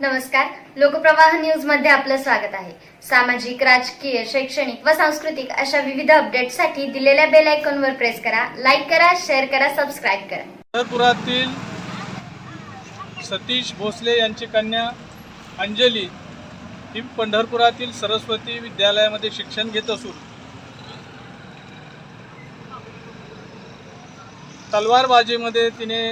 नमस्कार. लोकप्रवाह न्यूजमध्ये आपलं स्वागत आहे. सामाजिक राजकीय शैक्षणिक व सांस्कृतिक अशा विविध अपडेटसाठी दिलेल्या बेल आयकॉनवर प्रेस करा लाईक करा शेअर करा सबस्क्राईब करा. पंढरपुरातील सतीश भोसले यांची कन्या अंजली ही पंढरपुरातील सरस्वती विद्यालयामध्ये शिक्षण घेत असून तलवारबाजीमध्ये तिने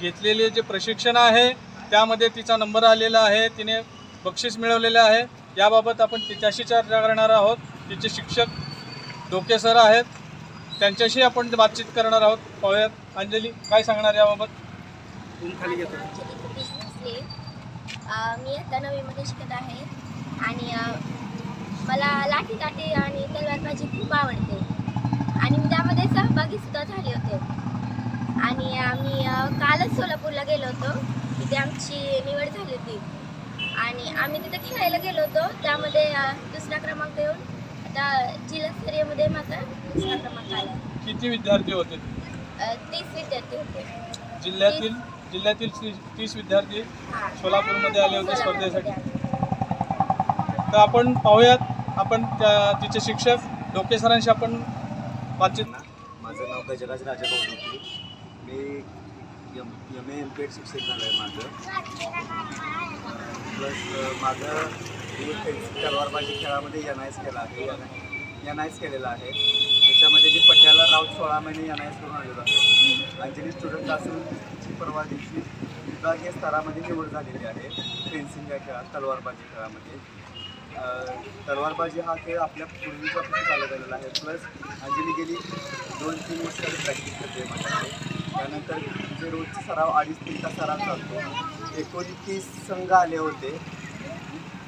घेतलेले जे प्रशिक्षण आहे त्यामध्ये तिचा नंबर आलेला आहे तिने बक्षीस मिळवलेलं आहे. याबाबत आपण तिच्याशी चर्चा करणार आहोत. तिचे शिक्षक डोके सर आहेत. त्यांच्याशी आपण बातचीत करणार आहोत. पाहूयात. अंजली काय सांगणार याबाबत? खाली घेतो मी आता नववीमध्ये शिकत आहे. आणि मला लाठी काठी आणि तलवारबाजी खूप आवडते. आणि मी त्यामध्ये सहभागी सुद्धा झाले होते. आणि आम्ही कालच सोलापूरला गेलो होतो. तिथे आमची निवड झाली होती. आणि आम्ही तिथे खेळायला गेलो होतो. त्यामध्ये दुसरा क्रमांक येऊन आता जिल्हास्तरीयमध्ये माझा दुसरा क्रमांक आला. किती विद्यार्थी होते? अ, तीस विद्यार्थी होते. जिल्ह्यातील जिल्ह्यातील तीस विद्यार्थी हां. सोलापूरमध्ये आले होते स्पर्धेसाठी. तर आपण पाहूयात आपण त्या तिचे शिक्षक डोके सरांशी आपण बातचीत माझं नाव गजराज राजाभाऊ डोके मी M M A M P झालं आहे माझं. प्लस माझं तलवारबाजी खेळामध्ये एन आय एस केला आहे. एन आय एस केलेला आहे. त्याच्यामध्ये मी पट्याला राऊत सोळा महिने एन आय एस करून आलेलो आहे. अंजली स्टुडंट असून तिची परवा दिवशी विभागीय स्तरामध्ये निवड झालेली आहे. फेन्सिंग या खेळात तलवारबाजी खेळामध्ये. तलवारबाजी हा खेळ आपल्या पूर्वीपासून चालू झालेला आहे. प्लस अंजली गेली दोन तीन वर्ष प्रॅक्टिस करते माझ्याकडे त्यानंतर जे रोजचे सराव अडीच तीन तास सराव चालतो. एकोणतीस संघ आले होते.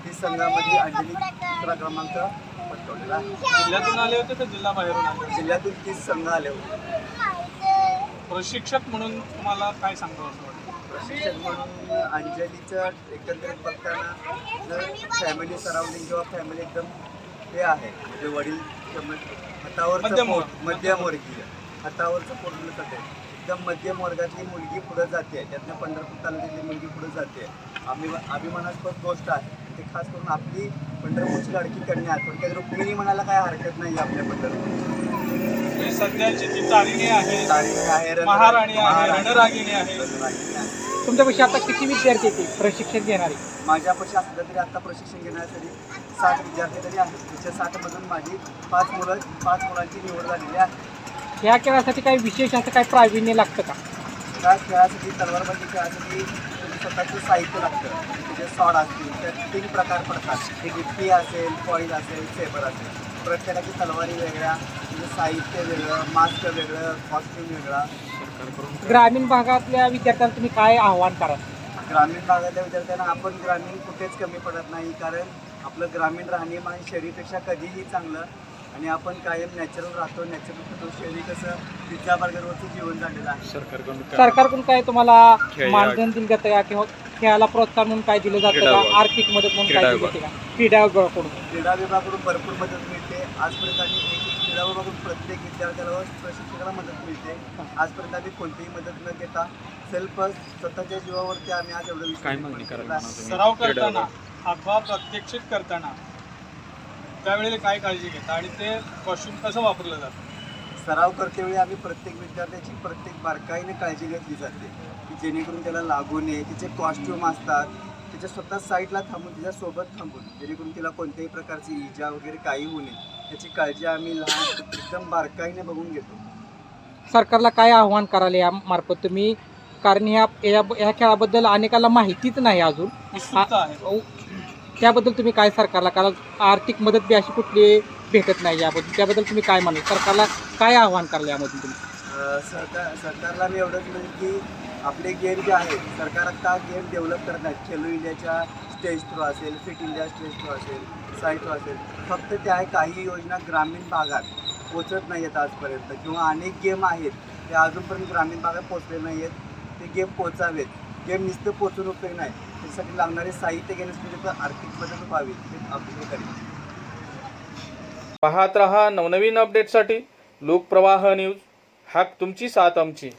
तीस संघामध्ये अंजली दुसरा क्रमांक पटकवलेला आहे. जिल्ह्यातून आले होते तर जिल्हा बाहेरून आले जिल्ह्यातून तीस संघ आले होते. प्रशिक्षक म्हणून तुम्हाला काय सांगावं असं वाटतं? प्रशिक्षक म्हणून अंजलीचं एकंदरीत बघताना जर फॅमिली सराउंडिंग किंवा फॅमिली एकदम हे आहे. म्हणजे वडील हातावरचं मध्यम. मध्यमवर्गीय. हातावरचं पोट जाते एकदम मध्यम वर्गातली मुलगी पुढे जाते. त्यातनं पंढरपूर तालुक्यातली मुलगी पुढे जाते. आम्ही अभिमानास्पद गोष्ट आहे. ते खास करून आपली पंढरपूरची लाडकी कन्या आहे थोडक्यात रुक्मिणी म्हणायला काय हरकत नाही आपल्या पंढरपूर ही सध्याची ती तारिणी आहे तारीख आहे रण- महाराणी आहे. रणरागिणी आहे. रणरागिणी आहे. आता किती विद्यार्थी येते प्रशिक्षण घेणारे. माझ्यापाशी असलं तरी आता प्रशिक्षण घेण्यासाठी साठ विद्यार्थी तरी आहेत. त्याच्या साठमधून माझी पाच मुलं पाच मुलांची निवड झालेली आहे. या खेळासाठी काही विशेष असं काही प्रावीण्य लागतं का? त्या खेळासाठी तलवारबाजी खेळासाठी त्याचं स्वतःचं साहित्य लागतं. त्याचे सॉड असतील त्यात तीन प्रकार पडतात. एक इट्टी असेल फॉईल असेल सेबर असेल. प्रत्येकाची तलवारी वेगळ्या त्याचं साहित्य वेगळं मास्क वेगळं कॉस्ट्यूम वेगळा. ग्रामीण भागातल्या विद्यार्थ्यांना तुम्ही काय आव्हान कराल? ग्रामीण भागातल्या विद्यार्थ्यांना आपण ग्रामीण कुठेच कमी पडत नाही कारण आपलं ग्रामीण राहणीमान शहरीपेक्षा कधीही चांगलं आणि आपण कायम नॅचरल राहतो नॅचरल खातो शहरी कसं पिझ्झा बर्गरवरचं जीवन झालेलं आहे. सरकारकडून काय? तुम्हाला मानधन दिलं जातं का? किंवा खेळाला प्रोत्साहन म्हणून काय दिलं जातं का? आर्थिक मदत म्हणून काय दिली जाते का? क्रीडा विभागाकडून. क्रीडा विभागाकडून भरपूर मदत मिळते. आजपर्यंत आम्ही एक एक क्रीडा विभागाकडून प्रत्येक विद्यार्थ्याला व प्रशिक्षकाला मदत मिळते. आजपर्यंत आम्ही कोणतीही मदत न घेता सेल्फ स्वतःच्या जीवावरती आम्ही आज एवढं काय मागणी सराव करताना अथवा प्रात्यक्षिक करताना त्यावेळेला काय काळजी घेता आणि ते कॉस्ट्युम कसं वापरलं जातं? सराव करतेवेळी आम्ही प्रत्येक विद्यार्थ्याची प्रत्येक बारकाईने काळजी घेतली जाते. की जेणेकरून त्याला लागू नये तिचे कॉस्ट्यूम असतात तिच्या स्वतः साईडला थांबून तिच्यासोबत थांबून जेणेकरून तिला कोणत्याही प्रकारची इजा वगैरे काही होऊ नये. याची काळजी आम्ही लहान एकदम बारकाईने बघून घेतो. सरकारला काय आव्हान कराल या मार्फत तुम्ही? कारण ह्या या ह्या खेळाबद्दल अनेकाला माहितीच नाही अजून. उत्सुकता आहे. त्याबद्दल तुम्ही काय सरकारला कारण आर्थिक मदत बी अशी कुठली भेटत नाही याबद्दल त्याबद्दल तुम्ही काय म्हणाल? सरकारला काय आव्हान कराल यामधून तुम्ही? सरकार सरकारला मी एवढंच म्हणेन की आपले गेम जे आहेत सरकार आता गेम डेव्हलप करत आहेत खेलो इंडियाच्या स्टेज थ्रू असेल फिट इंडिया स्टेज थ्रू असेल साईट थ्रू असेल. फक्त त्या काही योजना ग्रामीण भागात पोचत नाही आहेत आजपर्यंत. किंवा अनेक गेम आहेत ते अजूनपर्यंत ग्रामीण भागात पोचले नाही आहेत ते गेम पोचावेत गेम नुसतं पोचून उपयोग नाही. त्यासाठी लागणारे साहित्य घेण्यासाठी म्हणजे तर आर्थिक मदत व्हावी हे आपली करेल पाहत रहा नवनवीन अपडेटसाठी लोकप्रवाह न्यूज हाक तुमची साथ आमची.